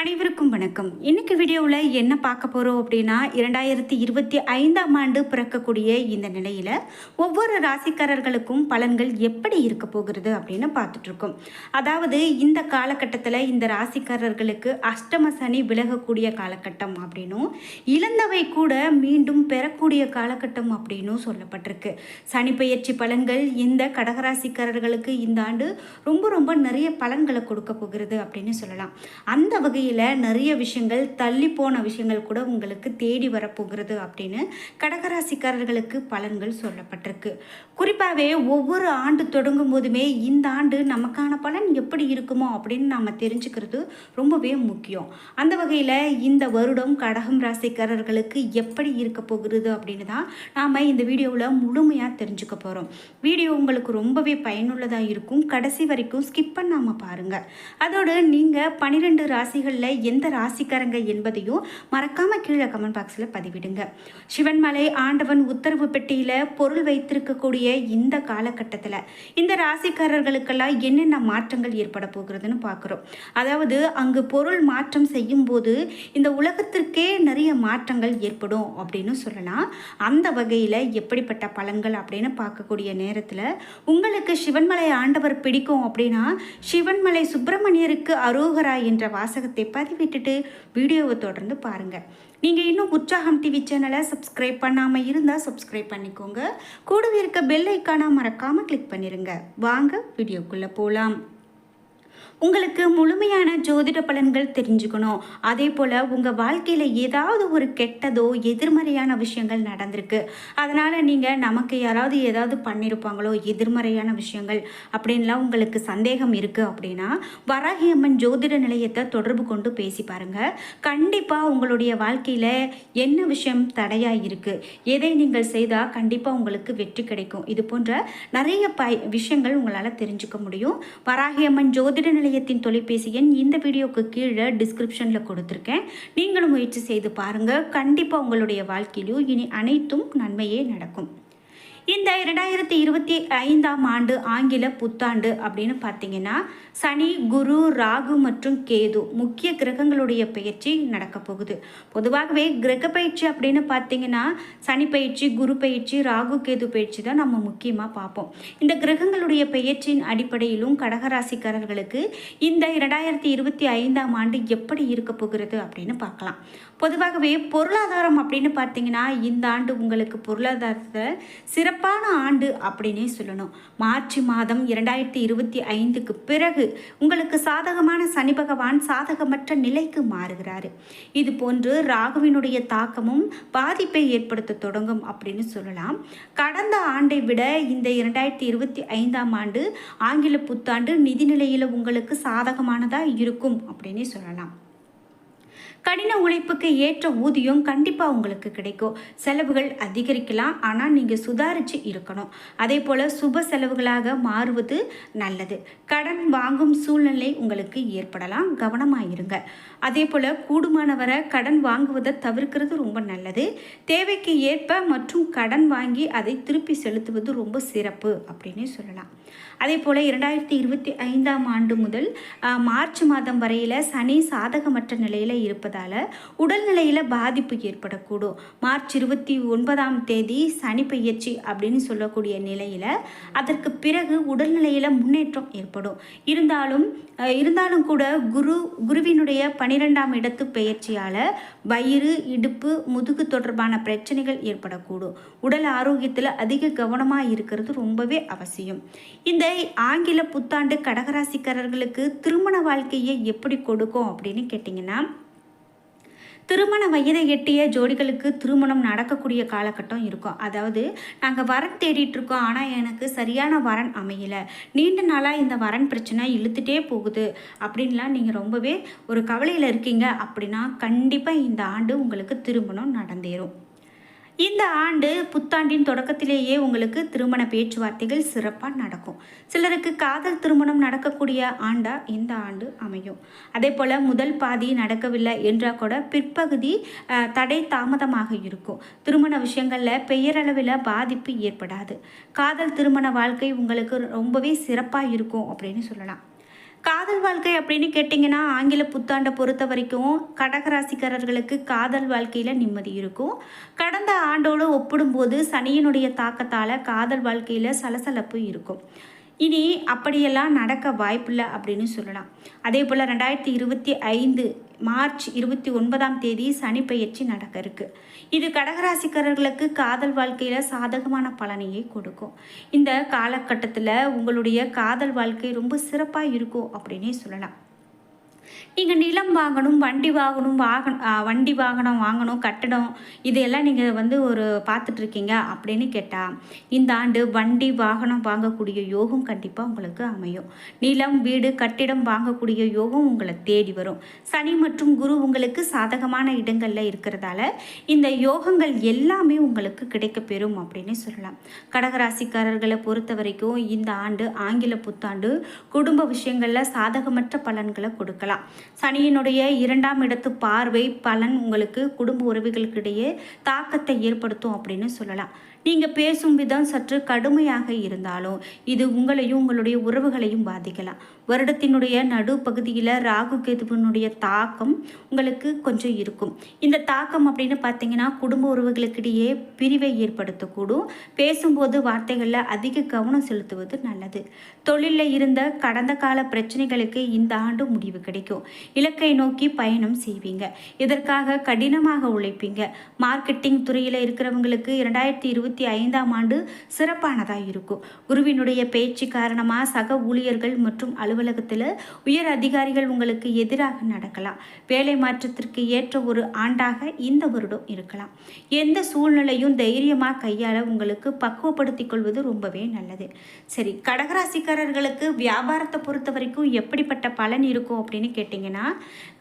அனைவருக்கும் வணக்கம். இன்னைக்கு வீடியோவில் என்ன பார்க்க போகிறோம் அப்படின்னா இரண்டாயிரத்தி இருபத்தி ஐந்தாம் ஆண்டு பிறக்கக்கூடிய இந்த நிலையில் ஒவ்வொரு ராசிக்காரர்களுக்கும் பலன்கள் எப்படி இருக்க போகிறது அப்படின்னு பார்த்துட்ருக்கோம். அதாவது இந்த காலகட்டத்தில் இந்த ராசிக்காரர்களுக்கு அஷ்டம சனி விலகக்கூடிய காலகட்டம் அப்படின்னும் இழந்தவை கூட மீண்டும் பெறக்கூடிய காலகட்டம் அப்படின்னும் சொல்லப்பட்டிருக்கு. சனி பயிற்சி பலன்கள் இந்த கடகராசிக்காரர்களுக்கு இந்த ஆண்டு ரொம்ப ரொம்ப நிறைய பலன்களை கொடுக்க போகிறது அப்படின்னு சொல்லலாம். அந்த வகையில் நிறைய விஷயங்கள் தள்ளி போன விஷயங்கள் கூட உங்களுக்கு தேடி வரப்போகிறது அப்படின்னு கடகராசிக்காரர்களுக்கு பலன்கள் சொல்லப்பட்டிருக்கு. குறிப்பாகவே ஒவ்வொரு ஆண்டு தொடங்கும் போதுமே இந்த ஆண்டு நமக்கான பலன் எப்படி இருக்குமோ அப்படின்னு நாம் தெரிஞ்சுக்கிறது ரொம்பவே முக்கியம். அந்த வகையில் இந்த வருடம் கடகம் ராசிக்காரர்களுக்கு எப்படி இருக்க போகிறது அப்படின்னு தான் நாம் இந்த வீடியோவில் முழுமையாக தெரிஞ்சுக்க போகிறோம் வீடியோ உங்களுக்கு ரொம்பவே பயனுள்ளதாக இருக்கும். கடைசி வரைக்கும் ஸ்கிப் பண்ணாமல் பாருங்கள் அதோடு நீங்கள் பன்னிரெண்டு ராசிகளில் எந்த ராசிக்காரங்க என்பதையும் மறக்காமல் கீழே கமெண்ட் பாக்ஸில் பதிவிடுங்க. சிவன்மலை ஆண்டவன் உத்தரவு பெட்டியில் பொருள் வைத்திருக்கக்கூடிய இந்த காலகட்டத்தில் இந்த ராசிக்காரர்களுக்கெல்லாம் என்னென்ன மாற்றங்கள் ஏற்பட போகிறதுன்னு பார்க்குறோம் அதாவது அங்கு பொருள் மாற்றம் செய்யும்போது இந்த உலகத்திற்கே நிறைய மாற்றங்கள் ஏற்படும் அப்படின்னு சொல்லலாம். அந்த வகையில் எப்படிப்பட்ட பலன்கள் அப்படின்னு பார்க்கக்கூடிய நேரத்தில் உங்களுக்கு சிவன்மலை ஆண்டவர் பிடிக்கும் அப்படின்னா சிவன்மலை சுப்பிரமணியருக்கு அரோகரா என்ற வாசகத்தை பதிவிட்டுட்டு வீடியோவை தொடர்ந்து பாருங்கள் நீங்கள் இன்னும் உற்சாகம் டிவி சேனலை சப்ஸ்கிரைப் பண்ணாமல் இருந்தால் சப்ஸ்கிரைப் பண்ணிக்கோங்க. கூடவே இருக்க பெல் ஐக்கானை மறக்காமல் கிளிக் பண்ணிடுங்க வாங்க வீடியோக்குள்ளே போகலாம் உங்களுக்கு முழுமையான ஜோதிட பலன்கள் தெரிஞ்சுக்கணும். அதே போல் உங்கள் வாழ்க்கையில் ஏதாவது ஒரு கெட்டதோ எதிர்மறையான விஷயங்கள் நடந்திருக்கு. அதனால் நீங்கள் நமக்கு யாராவது ஏதாவது பண்ணியிருப்பாங்களோ எதிர்மறையான விஷயங்கள் அப்படின்லாம் உங்களுக்கு சந்தேகம் இருக்குது அப்படின்னா வராகியம்மன் ஜோதிட நிலையத்தை தொடர்பு கொண்டு பேசி பாருங்கள் கண்டிப்பாக உங்களுடைய வாழ்க்கையில் என்ன விஷயம் தடையாக இருக்குது எதை நீங்கள் செய்தால் கண்டிப்பாக உங்களுக்கு வெற்றி கிடைக்கும். இது போன்ற நிறைய ப விஷயங்கள் உங்களால் தெரிஞ்சுக்க முடியும். வராகி அம்மன் ஜோதிட நிலையத்தின் தொலைபேசி எண் இந்த வீடியோக்கு கீழே டிஸ்கிரிப்ஷனில் கொடுத்துருக்கேன். நீங்களும் முயற்சி செய்து பாருங்கள் கண்டிப்பாக உங்களுடைய வாழ்க்கையிலும் இனி அனைத்தும் நன்மையே நடக்கும். இந்த இரண்டாயிரத்தி இருபத்தி ஐந்தாம் ஆண்டு ஆங்கில புத்தாண்டு அப்படின்னு பார்த்தீங்கன்னா சனி குரு ராகு மற்றும் கேது முக்கிய கிரகங்களுடைய பயிற்சி நடக்க போகுது. பொதுவாகவே கிரக பயிற்சி அப்படின்னு பார்த்தீங்கன்னா சனி பயிற்சி குரு பயிற்சி ராகு கேது பயிற்சி தான் நம்ம முக்கியமாக பார்ப்போம். இந்த கிரகங்களுடைய பயிற்சியின் அடிப்படையிலும் கடகராசிக்காரர்களுக்கு இந்த இரண்டாயிரத்தி இருபத்தி ஐந்தாம் ஆண்டு எப்படி இருக்க போகிறது அப்படின்னு பார்க்கலாம். பொதுவாகவே பொருளாதாரம் அப்படின்னு பார்த்தீங்கன்னா இந்த ஆண்டு உங்களுக்கு பொருளாதாரத்தில் சிறப்பான ஆண்டு அப்படின்னே சொல்லணும். மார்ச் மாதம் இரண்டாயிரத்தி இருபத்தி ஐந்துக்கு பிறகு உங்களுக்கு சாதகமான சனி பகவான் சாதகமற்ற நிலைக்கு மாறுகிறாரு. இது போன்று ராகுவினுடைய தாக்கமும் பாதிப்பை ஏற்படுத்த தொடங்கும் அப்படின்னு சொல்லலாம். கடந்த ஆண்டை விட இந்த இரண்டாயிரத்தி இருபத்தி ஐந்தாம் ஆண்டு ஆங்கில புத்தாண்டு நிதிநிலையில் உங்களுக்கு சாதகமானதாக இருக்கும் அப்படின்னே சொல்லலாம். கடின உழைப்புக்கு ஏற்ற ஊதியம் கண்டிப்பாக உங்களுக்கு கிடைக்கும். செலவுகள் அதிகரிக்கலாம் ஆனால் நீங்கள் சுதாரித்து இருக்கணும். அதே போல் சுப செலவுகளாக மாறுவது நல்லது. கடன் வாங்கும் சூழ்நிலை உங்களுக்கு ஏற்படலாம் கவனமாக இருங்க. அதே போல் கூடுமானவரை கடன் வாங்குவதை தவிர்க்கிறது ரொம்ப நல்லது. தேவைக்கு ஏற்ப மற்றும் கடன் வாங்கி அதை திருப்பி செலுத்துவது ரொம்ப சிறப்பு அப்படின்னே சொல்லலாம். அதே போல் இரண்டாயிரத்தி இருபத்தி ஐந்தாம் ஆண்டு முதல் மார்ச் மாதம் வரையில் சனி சாதகமற்ற நிலையில் இருப்பதால் உடல்நிலையில் பாதிப்பு ஏற்படக்கூடும். மார்ச் இருபத்தி ஒன்பதாம் தேதி சனி பயிற்சி அப்படின்னு சொல்லக்கூடிய நிலையில் அதற்கு பிறகு உடல்நிலையில் முன்னேற்றம் ஏற்படும். இருந்தாலும் இருந்தாலும் கூட குரு குருவினுடைய பனிரெண்டாம் இடத்து பெயர்ச்சியால் வயிறு இடுப்பு முதுகு தொடர்பான பிரச்சனைகள் ஏற்படக்கூடும். உடல் ஆரோக்கியத்தில் அதிக கவனமாக இருக்கிறது ரொம்பவே அவசியம். இந்த ஆங்கில புத்தாண்டு கடகராசிக்காரர்களுக்கு திருமண வாழ்க்கையை எப்படி கொடுக்கும் அப்படின்னு கேட்டிங்கன்னா திருமண வயதை எட்டிய ஜோடிகளுக்கு திருமணம் நடக்கக்கூடிய காலகட்டம் இருக்கும். அதாவது நாங்கள் வரன் தேடிட்டு இருக்கோம். ஆனால் எனக்கு சரியான வரன் அமையலை. நீண்ட நாளாக இந்த வரன் பிரச்சனை இழுத்துட்டே போகுது. அப்படின்லாம் நீங்கள் ரொம்பவே ஒரு கவலையில் இருக்கீங்க. அப்படின்னா கண்டிப்பாக இந்த ஆண்டு உங்களுக்கு திருமணம் நடந்தேறும். இந்த ஆண்டு புத்தாண்டின் தொடக்கத்திலேயே உங்களுக்கு திருமண பேச்சுவார்த்தைகள் சிறப்பாக நடக்கும். சிலருக்கு காதல் திருமணம் நடக்கக்கூடிய ஆண்டா இந்த ஆண்டு அமையும். அதே போல் முதல் பாதி நடக்கவில்லை என்றால் கூட பிற்பகுதி தடை தாமதமாக இருக்கும். திருமண விஷயங்களில் பெயரளவில் பாதிப்பு ஏற்படாது. காதல் திருமண வாழ்க்கை உங்களுக்கு ரொம்பவே சிறப்பாக இருக்கும் அப்படின்னு சொல்லலாம். காதல் வாழ்க்கை அப்படின்னு கேட்டிங்கன்னா ஆங்கில புத்தாண்டை பொறுத்த வரைக்கும் கடகராசிக்காரர்களுக்கு காதல் வாழ்க்கையில் நிம்மதி இருக்கும். கடந்த ஆண்டோடு ஒப்பிடும்போது சனியினுடைய தாக்கத்தால் காதல் வாழ்க்கையில் சலசலப்பு இருக்கும். இனி அப்படியெல்லாம் நடக்க வாய்ப்பில்லை அப்படின்னு சொல்லலாம். அதே போல் ரெண்டாயிரத்தி இருபத்தி ஐந்து மார்ச் இருபத்தி ஒன்பதாம் தேதி சனி பயிற்சி நடக்க இருக்கு. இது கடகராசிக்காரர்களுக்கு காதல் வாழ்க்கையில் சாதகமான பலனையை கொடுக்கும். இந்த காலகட்டத்தில் உங்களுடைய காதல் வாழ்க்கை ரொம்ப சிறப்பாக இருக்கும் அப்படின்னே சொல்லலாம். நீங்கள் நிலம் வாங்கணும் வண்டி வாங்கணும் வாகனம் வண்டி வாகனம் வாங்கணும் கட்டடம் இதையெல்லாம் நீங்கள் வந்து ஒரு பார்த்துட்ருக்கீங்க அப்படின்னு கேட்டால் இந்த ஆண்டு வண்டி வாகனம் வாங்கக்கூடிய யோகம் கண்டிப்பாக உங்களுக்கு அமையும். நிலம் வீடு கட்டிடம் வாங்கக்கூடிய யோகம் உங்களை தேடி வரும். சனி மற்றும் குரு உங்களுக்கு சாதகமான இடங்களில் இருக்கிறதால இந்த யோகங்கள் எல்லாமே உங்களுக்கு கிடைக்கப்பெறும் அப்படின்னு சொல்லலாம். கடகராசிக்காரர்களை பொறுத்த வரைக்கும் இந்த ஆண்டு ஆங்கில புத்தாண்டு குடும்ப விஷயங்களில் சாதகமற்ற பலன்களை கொடுக்கலாம். சனியினுடைய இரண்டாம் இடத்து பார்வை பலன் உங்களுக்கு குடும்ப உறவுகளுக்கிடையே தாக்கத்தை ஏற்படுத்தும் அப்படின்னு சொல்லலாம். நீங்கள் பேசும் விதம் சற்று கடுமையாக இருந்தாலும் இது உங்களையும் உங்களுடைய உறவுகளையும் பாதிக்கலாம். வருடத்தினுடைய நடுப்பகுதியில் ராகு கேதுவனுடைய தாக்கம் உங்களுக்கு கொஞ்சம் இருக்கும். இந்த தாக்கம் அப்படின்னு பார்த்தீங்கன்னா குடும்ப உறவுகளுக்கிடையே பிரிவை ஏற்படுத்தக்கூடும். பேசும்போது வார்த்தைகளில் அதிக கவனம் செலுத்துவது நல்லது. தொழிலில் இருந்த கடந்த கால பிரச்சனைகளுக்கு இந்த ஆண்டு முடிவு கிடைக்கும். இலக்கை நோக்கி பயணம் செய்வீங்க. இதற்காக கடினமாக உழைப்பீங்க. மார்க்கெட்டிங் துறையில் இருக்கிறவங்களுக்கு இரண்டாயிரத்தி இருபத்தி இருபத்தி ஐந்தாம் ஆண்டு சிறப்பானதாக இருக்கும். குருவினுடைய பேச்சு காரணமாக சக ஊழியர்கள் மற்றும் அலுவலகத்தில் உயர் அதிகாரிகள் உங்களுக்கு எதிராக நடக்கலாம். வேலை மாற்றத்திற்கு ஏற்ற ஒரு ஆண்டாக இந்த வருடம் இருக்கலாம். எந்த சூழ்நிலையும் தைரியமாக கையாள உங்களுக்கு பக்குவப்படுத்திக் கொள்வது ரொம்பவே நல்லது. சரி கடகராசிக்காரர்களுக்கு வியாபாரத்தை பொறுத்த வரைக்கும் எப்படிப்பட்ட பலன் இருக்கும் அப்படின்னு கேட்டிங்கன்னா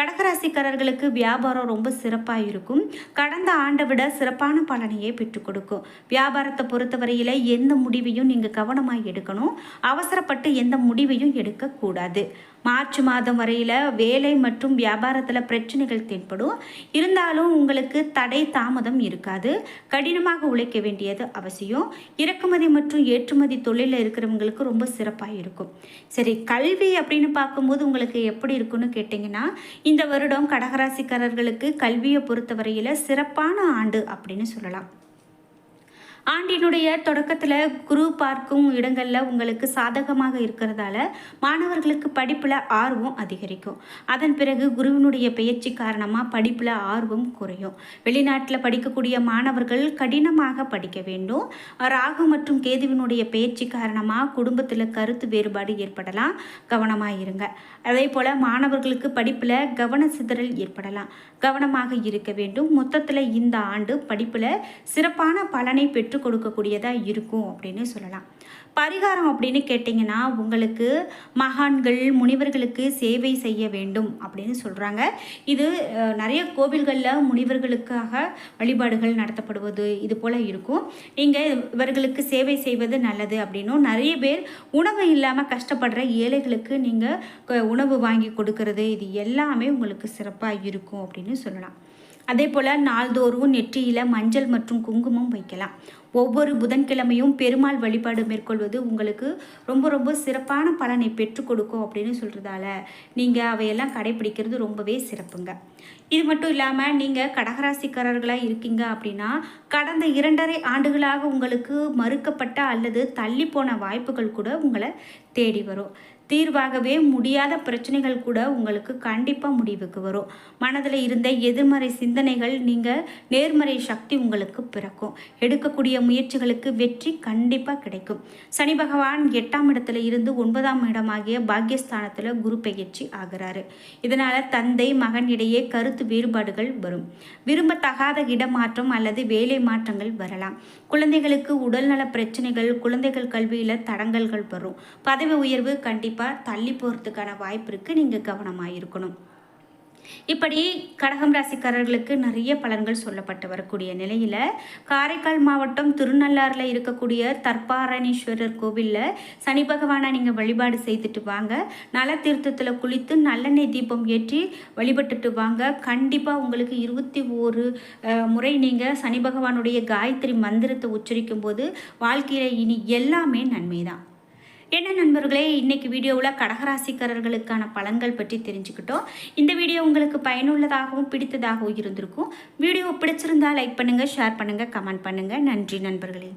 கடகராசிக்காரர்களுக்கு வியாபாரம் ரொம்ப சிறப்பாக இருக்கும். கடந்த ஆண்டை விட சிறப்பான பலனையே பெற்றுக் கொடுக்கும். வியாபாரத்தை பொறுத்தவரையில் எந்த முடிவையும் நீங்கள் கவனமாக எடுக்கணும். அவசரப்பட்டு எந்த முடிவையும் எடுக்கக்கூடாது. மார்ச் மாதம் வரையில் வேலை மற்றும் வியாபாரத்தில் பிரச்சனைகள் தென்படும். இருந்தாலும் உங்களுக்கு தடை தாமதம் இருக்காது. கடினமாக உழைக்க வேண்டியது அவசியம். இறக்குமதி மற்றும் ஏற்றுமதி தொழிலில் இருக்கிறவங்களுக்கு ரொம்ப சிறப்பாக இருக்கும். சரி கல்வி அப்படின்னு பார்க்கும்போது உங்களுக்கு எப்படி இருக்குன்னு கேட்டிங்கன்னா இந்த வருடம் கடகராசிக்காரர்களுக்கு கல்வியை பொறுத்தவரையில் சிறப்பான ஆண்டு அப்படின்னு சொல்லலாம். ஆண்டினுடைய தொடக்கத்தில் குரு பார்க்கும் இடங்களில் உங்களுக்கு சாதகமாக இருக்கிறதால மாணவர்களுக்கு படிப்பில் ஆர்வம் அதிகரிக்கும். அதன் பிறகு குருவினுடைய பயிற்சி காரணமாக படிப்பில் ஆர்வம் குறையும். வெளிநாட்டில் படிக்கக்கூடிய மாணவர்கள் கடினமாக படிக்க வேண்டும். ராகு மற்றும் கேதுவினுடைய பயிற்சி காரணமாக குடும்பத்தில் கருத்து வேறுபாடு ஏற்படலாம். கவனமாக இருங்க. அதே போல் மாணவர்களுக்கு படிப்பில் கவன சிதறல் ஏற்படலாம். கவனமாக இருக்க வேண்டும். மொத்தத்தில் இந்த ஆண்டு படிப்பில் சிறப்பான பலனை பெற்று பெற்றுக் கொடுக்கக்கூடியதாக இருக்கும் அப்படின்னு சொல்லலாம். பரிகாரம் அப்படின்னு கேட்டிங்கன்னா உங்களுக்கு மகான்கள் முனிவர்களுக்கு சேவை செய்ய வேண்டும் அப்படின்னு சொல்கிறாங்க இது நிறைய கோவில்களில் முனிவர்களுக்காக வழிபாடுகள் நடத்தப்படுவது இது போல் இருக்கும். நீங்கள் இவர்களுக்கு சேவை செய்வது நல்லது அப்படின்னும் நிறைய பேர் உணவு இல்லாமல் கஷ்டப்படுற ஏழைகளுக்கு நீங்கள் உணவு வாங்கி கொடுக்கறது இது எல்லாமே உங்களுக்கு சிறப்பாக இருக்கும் அப்படின்னு சொல்லலாம். அதே போல் நாள்தோறும் நெற்றியில் மஞ்சள் மற்றும் குங்குமம் வைக்கலாம். ஒவ்வொரு புதன்கிழமையும் பெருமாள் வழிபாடு மேற்கொள்வது உங்களுக்கு ரொம்ப ரொம்ப சிறப்பான பலனை பெற்றுக் கொடுக்கும் அப்படின்னு சொல்கிறதால நீங்கள் அவையெல்லாம் கடைபிடிக்கிறது ரொம்பவே சிறப்புங்க. இது மட்டும் இல்லாமல் நீங்கள் கடகராசிக்காரர்களாக இருக்கீங்க அப்படின்னா கடந்த இரண்டரை ஆண்டுகளாக உங்களுக்கு மறுக்கப்பட்ட அல்லது தள்ளி போன வாய்ப்புகள் கூட உங்களை தேடி வரும். தீர்வாகவே முடியாத பிரச்சனைகள் கூட உங்களுக்கு கண்டிப்பாக முடிவுக்கு வரும். மனதில் இருந்த எதிர்மறை சிந்தனைகள் நீங்கள் நேர்மறை சக்தி உங்களுக்கு பிறக்கும். எடுக்கக்கூடிய முயற்சிகளுக்கு வெற்றி கண்டிப்பாக கிடைக்கும். சனி பகவான் எட்டாம் இடத்துல இருந்து ஒன்பதாம் இடமாகிய பாக்கியஸ்தானத்தில் குரு பயிற்சி ஆகிறாரு. இதனால் தந்தை மகன் இடையே கருத்து வேறுபாடுகள் வரும். விரும்பத்தகாத இடமாற்றம் அல்லது வேலை மாற்றங்கள் வரலாம். குழந்தைகளுக்கு உடல்நல பிரச்சனைகள் குழந்தைகள் கல்வியில் தடங்கல்கள் வரும். பதவி உயர்வு கண்டிப்பாக கண்டிப்பாக தள்ளி போகிறதுக்கான வாய்ப்பு இருக்குது நீங்கள் கவனமாக இருக்கணும். இப்படி கடகம் ராசிக்காரர்களுக்கு நிறைய பலன்கள் சொல்லப்பட்டு வரக்கூடிய நிலையில் காரைக்கால் மாவட்டம் திருநள்ளாறில் இருக்கக்கூடிய தர்பாரணீஸ்வரர் கோவிலில் சனி பகவானை நீங்கள் வழிபாடு செய்துட்டு வாங்க. நல தீர்த்தத்தில் குளித்து நல்லெண்ணெய் தீபம் ஏற்றி வழிபட்டுட்டு வாங்க. கண்டிப்பாக உங்களுக்கு இருபத்தி ஓரு முறை நீங்கள் சனி பகவானுடைய காயத்ரி மந்திரத்தை உச்சரிக்கும் போது வாழ்க்கையில் இனி எல்லாமே நன்மை தான் என்ன நண்பர்களே இன்றைக்கி வீடியோவில் கடகராசிக்காரர்களுக்கான பலன்கள் பற்றி தெரிஞ்சுக்கிட்டோம். இந்த வீடியோ உங்களுக்கு பயனுள்ளதாகவும் பிடித்ததாகவும் இருந்திருக்கும். வீடியோ பிடிச்சிருந்தால் லைக் பண்ணுங்கள் ஷேர் பண்ணுங்கள் கமெண்ட் பண்ணுங்கள் நன்றி நண்பர்களே.